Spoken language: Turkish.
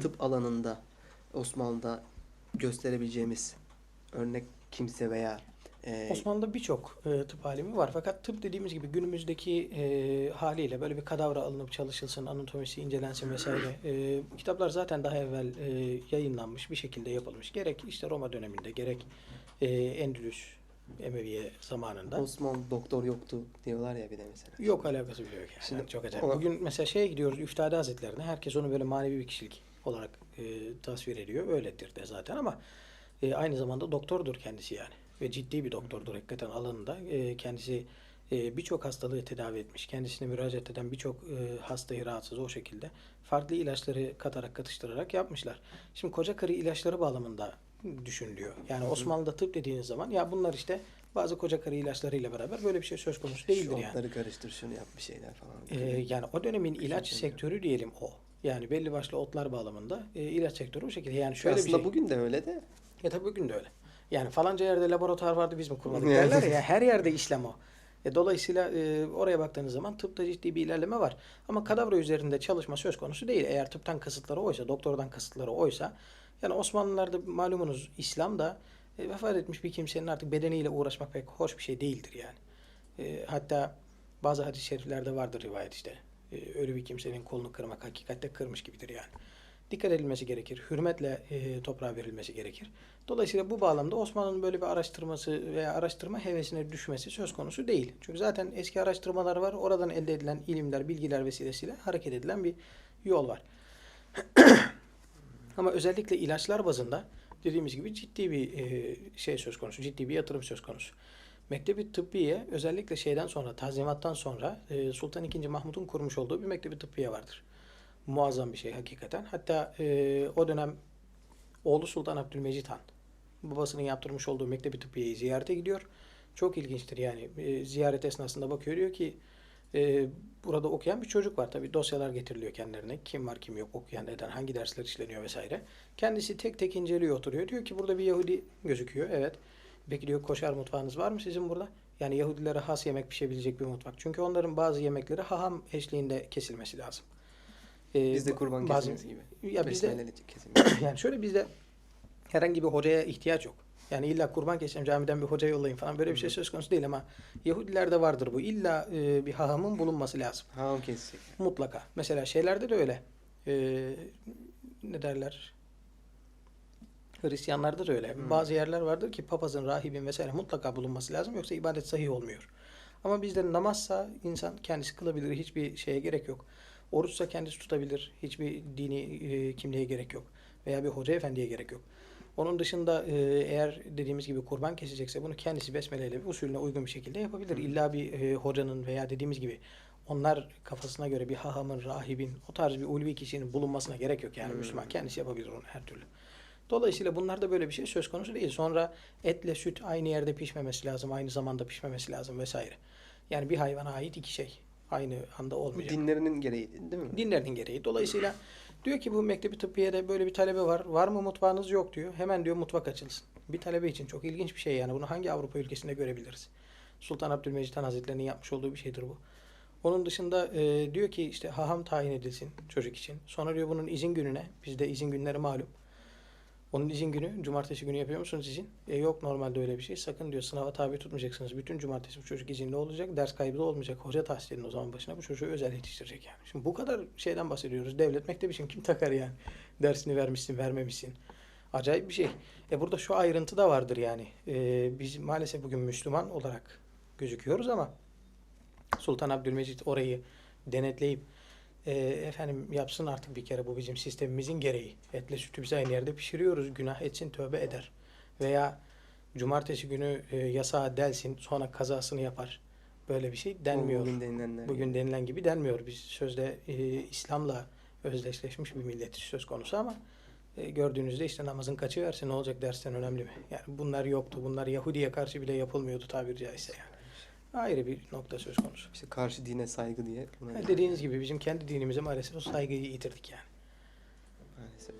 tıp alanında Osmanlı'da gösterebileceğimiz örnek kimse veya e, Osmanlı'da birçok e, tıp alimi var. Fakat tıp dediğimiz gibi günümüzdeki e, haliyle böyle bir kadavra alınıp çalışılsın, anatomisi incelensin vesaire. E, kitaplar zaten daha evvel e, yayınlanmış, bir şekilde yapılmış. Gerek işte Roma döneminde, gerek e, Endülüs, Emeviye zamanında. Osmanlı doktor yoktu diyorlar ya bir de mesela. Yok alakası bile yok yani. Şimdi çok acayip. ona- Bugün mesela şeye gidiyoruz Üftade Hazretlerine. Herkes onu böyle manevi bir kişilik olarak e, tasvir ediyor. Öyledir de zaten ama e, aynı zamanda doktordur kendisi yani. Ve ciddi bir doktordur hakikaten alanında. E, kendisi e, birçok hastalığı tedavi etmiş. Kendisine müracaat eden birçok e, hastayı rahatsız o şekilde farklı ilaçları katarak katıştırarak yapmışlar. Şimdi koca karı ilaçları bağlamında düşünülüyor. Yani Osmanlı'da tıp dediğiniz zaman ya bunlar işte bazı koca karı ilaçlarıyla beraber böyle bir şey söz konusu değildir Şu yani. otları karıştır şunu yap bir şeyler falan. Ee, yani o dönemin ilaç sektörü diyelim o. Yani belli başlı otlar bağlamında e, ilaç sektörü o şekilde. Yani şöyle Aslında bir şey. bugün de öyle de. Ya tabii bugün de öyle. Yani falanca yerde laboratuvar vardı biz mi kurmadık derler ya. Her yerde işlem o. E, dolayısıyla e, oraya baktığınız zaman tıpta ciddi bir ilerleme var. Ama kadavra üzerinde çalışma söz konusu değil. Eğer tıptan kasıtları oysa, doktordan kasıtları oysa. Yani Osmanlılarda malumunuz İslam'da e, vefat etmiş bir kimsenin artık bedeniyle uğraşmak pek hoş bir şey değildir yani. E, hatta bazı hadis-i şeriflerde vardır rivayet işte. E, ölü bir kimsenin kolunu kırmak hakikatte kırmış gibidir yani. Dikkat edilmesi gerekir. Hürmetle e, toprağa verilmesi gerekir. Dolayısıyla bu bağlamda Osmanlı'nın böyle bir araştırması veya araştırma hevesine düşmesi söz konusu değil. Çünkü zaten eski araştırmalar var. Oradan elde edilen ilimler, bilgiler vesilesiyle hareket edilen bir yol var. Ama özellikle ilaçlar bazında dediğimiz gibi ciddi bir e, şey söz konusu, ciddi bir yatırım söz konusu. Mektebi Tıbbiye özellikle şeyden sonra, Tanzimat'tan sonra e, Sultan II. Mahmud'un kurmuş olduğu bir Mektebi Tıbbiye vardır. Muazzam bir şey hakikaten. Hatta e, o dönem oğlu Sultan Abdülmecit Han babasının yaptırmış olduğu Mektebi Tıbbiye'yi ziyarete gidiyor. Çok ilginçtir yani. E, ziyaret esnasında bakıyor diyor ki burada okuyan bir çocuk var. Tabi dosyalar getiriliyor kendilerine. Kim var kim yok okuyan neden hangi dersler işleniyor vesaire. Kendisi tek tek inceliyor oturuyor. Diyor ki burada bir Yahudi gözüküyor. Evet. Peki diyor koşar mutfağınız var mı sizin burada? Yani Yahudilere has yemek pişebilecek bir mutfak. Çünkü onların bazı yemekleri haham eşliğinde kesilmesi lazım. E, Bizde kurban bazı- kesmesi gibi. Ya bizde kesilmesi. yani şöyle bizde herhangi bir hocaya ihtiyaç yok. Yani illa kurban keseceğim camiden bir hoca yollayın falan böyle bir şey söz konusu değil ama Yahudilerde vardır bu. İlla e, bir hahamın bulunması lazım. Ha o kesecek. Mutlaka. Mesela şeylerde de öyle. E, ne derler? Hristiyanlarda da öyle. Hmm. Bazı yerler vardır ki papazın, rahibin vesaire mutlaka bulunması lazım. Yoksa ibadet sahih olmuyor. Ama bizde namazsa insan kendisi kılabilir. Hiçbir şeye gerek yok. Oruçsa kendisi tutabilir. Hiçbir dini e, kimliğe gerek yok. Veya bir hoca efendiye gerek yok. Onun dışında e, eğer dediğimiz gibi kurban kesecekse bunu kendisi besmeleyle usulüne uygun bir şekilde yapabilir. İlla bir e, hocanın veya dediğimiz gibi onlar kafasına göre bir hahamın, rahibin, o tarz bir ulvi kişinin bulunmasına gerek yok. Yani Hmm. Müslüman kendisi yapabilir onu her türlü. Dolayısıyla bunlarda böyle bir şey söz konusu değil. Sonra etle süt aynı yerde pişmemesi lazım, aynı zamanda pişmemesi lazım vesaire. Yani bir hayvana ait iki şey aynı anda olmayacak. dinlerinin gereği değil mi? Dinlerinin gereği. Dolayısıyla diyor ki bu mektebi tıbbiyede böyle bir talebe var. Var mı mutfağınız yok diyor. Hemen diyor mutfak açılsın. Bir talebe için çok ilginç bir şey yani. Bunu hangi Avrupa ülkesinde görebiliriz? Sultan Abdülmecit Han Hazretleri'nin yapmış olduğu bir şeydir bu. Onun dışında e, diyor ki işte haham tayin edilsin çocuk için. Sonra diyor bunun izin gününe, bizde izin günleri malum. Onun izin günü, cumartesi günü yapıyor musunuz izin? E yok normalde öyle bir şey. Sakın diyor sınava tabi tutmayacaksınız. Bütün cumartesi bu çocuk izinli olacak. Ders kaybı da olmayacak. Hoca tahsil edin o zaman başına. Bu çocuğu özel yetiştirecek yani. Şimdi bu kadar şeyden bahsediyoruz. Devlet mektebi için kim takar yani? Dersini vermişsin, vermemişsin. Acayip bir şey. E burada şu ayrıntı da vardır yani. E, biz maalesef bugün Müslüman olarak gözüküyoruz ama Sultan Abdülmecit orayı denetleyip e, efendim yapsın artık bir kere bu bizim sistemimizin gereği. Etle sütü biz aynı yerde pişiriyoruz. Günah etsin tövbe eder. Veya cumartesi günü e, yasağı delsin sonra kazasını yapar. Böyle bir şey denmiyor. Bugün denilenler. Bugün denilen gibi denmiyor. Biz sözde e, İslam'la özdeşleşmiş bir milletiz söz konusu ama e, gördüğünüzde işte namazın kaçı versin ne olacak dersten önemli mi? Yani bunlar yoktu. Bunlar Yahudi'ye karşı bile yapılmıyordu tabiri caizse yani. Ayrı bir nokta söz konusu. İşte karşı dine saygı diye. buna- Ha, dediğiniz gibi bizim kendi dinimize maalesef o saygıyı yitirdik yani. Maalesef.